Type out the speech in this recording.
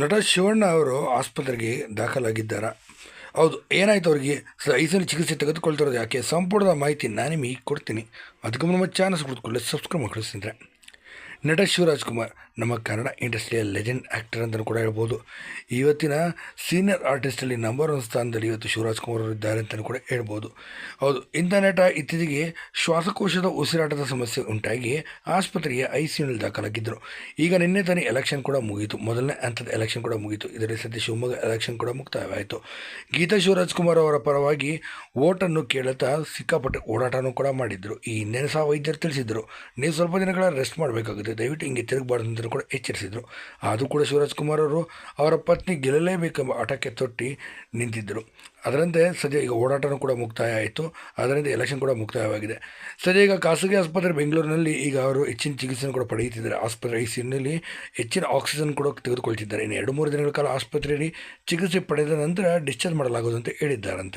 ನಟ ಶಿವಣ್ಣ ಅವರು ಆಸ್ಪತ್ರೆಗೆ ದಾಖಲಾಗಿದ್ದಾರೆ. ಹೌದು, ಏನಾಯ್ತು ಅವರಿಗೆ? ಐಸಲ್ಲಿ ಚಿಕಿತ್ಸೆ ತೆಗೆದುಕೊಳ್ತಿರೋದು ಯಾಕೆ? ಸಂಪೂರ್ಣ ಮಾಹಿತಿ ನಾನು ನಿಮಗೆ ಕೊಡ್ತೀನಿ ಅದಕ್ಕೆ ನಮ್ಮ ಚಾನಲ್ಸ್ ಕುಳಿತುಕೊಳ್ಳಿ ಸಬ್ಸ್ಕ್ರೈಬ್ ಮಾಡ್ಕೊಳಿಸಿದ್ರೆ ನಟ ಶಿವರಾಜ್ ಕುಮಾರ್, ನಮ್ಮ ಕನ್ನಡ ಇಂಡಸ್ಟ್ರಿಯ ಲೆಜೆಂಡ್ ಆ್ಯಕ್ಟರ್ ಅಂತಲೂ ಕೂಡ ಹೇಳ್ಬೋದು. ಇವತ್ತಿನ ಸೀನಿಯರ್ ಆರ್ಟಿಸ್ಟಲ್ಲಿ ನಂಬರ್ ಒನ್ ಸ್ಥಾನದಲ್ಲಿ ಇವತ್ತು ಶಿವರಾಜ್ ಕುಮಾರ್ ಅವರು ಇದ್ದಾರೆ ಅಂತಲೂ ಕೂಡ ಹೇಳ್ಬೋದು. ಹೌದು, ಇಂಥ ನಟ ಇತ್ತೀಚೆಗೆ ಶ್ವಾಸಕೋಶದ ಉಸಿರಾಟದ ಸಮಸ್ಯೆ ಉಂಟಾಗಿ ಆಸ್ಪತ್ರೆಯ ಐ ಸಿ ಯುನಲ್ಲಿ ದಾಖಲಾಗಿದ್ದರು. ಈಗ ನಿನ್ನೆ ತಾನೇ ಎಲೆಕ್ಷನ್ ಕೂಡ ಮುಗಿಯಿತು. ಮೊದಲನೇ ಹಂತದ ಎಲೆಕ್ಷನ್ ಕೂಡ ಮುಗಿಯಿತು. ಇದರಲ್ಲಿ ಸದ್ಯ ಶಿವಮೊಗ್ಗ ಎಲೆಕ್ಷನ್ ಕೂಡ ಮುಕ್ತಾಯವಾಯಿತು. ಗೀತಾ ಶಿವರಾಜ್ ಕುಮಾರ್ ಅವರ ಪರವಾಗಿ ಓಟನ್ನು ಕೇಳುತ್ತಾ ಸಿಕ್ಕಾಪಟ್ಟೆ ಓಡಾಟನೂ ಕೂಡ ಮಾಡಿದ್ದರು. ಈ ಹಿನ್ನೆಲೆ ಸಹ ವೈದ್ಯರು ತಿಳಿಸಿದರು ನೀವು ಸ್ವಲ್ಪ ದಿನಗಳ ರೆಸ್ಟ್ ಮಾಡಬೇಕಾಗುತ್ತೆ. ದಯವಿಟ್ಟು ಹಿಂಗೆ ತಿರುಗಬಾರ್ದು ಅಂತ ಕೂಡ ಎಚ್ಚರಿಸಿದರು. ಆದರೂ ಕೂಡ ಶಿವರಾಜ್ ಕುಮಾರ್ ಅವರು ಅವರ ಪತ್ನಿ ಗೆಲ್ಲಲೇಬೇಕೆಂಬ ಆಟಕ್ಕೆ ತೊಟ್ಟಿ ನಿಂತಿದ್ದರು. ಅದರಂತೆ ಸದ್ಯ ಈಗ ಓಡಾಟನೂ ಕೂಡ ಮುಕ್ತಾಯ ಆಯಿತು ಅದರಿಂದ ಎಲೆಕ್ಷನ್ ಕೂಡ ಮುಕ್ತಾಯವಾಗಿದೆ. ಸದ್ಯ ಈಗ ಖಾಸಗಿ ಆಸ್ಪತ್ರೆ ಬೆಂಗಳೂರಿನಲ್ಲಿ ಈಗ ಅವರು ಹೆಚ್ಚಿನ ಚಿಕಿತ್ಸೆ ಕೂಡ ಪಡೆಯುತ್ತಿದ್ದಾರೆ. ಆಸ್ಪತ್ರೆ ಐ ಸಿನಲ್ಲಿ ಹೆಚ್ಚಿನ ಆಕ್ಸಿಜನ್ ಕೂಡ ತೆಗೆದುಕೊಳ್ತಿದ್ದಾರೆ. ಇನ್ನು ಎರಡು ಮೂರು ದಿನಗಳ ಕಾಲ ಆಸ್ಪತ್ರೆಯಲ್ಲಿ ಚಿಕಿತ್ಸೆ ಪಡೆದ ನಂತರ ಡಿಸ್ಚಾರ್ಜ್ ಮಾಡಲಾಗುವುದು ಅಂತ ಹೇಳಿದ್ದಾರಂತೆ.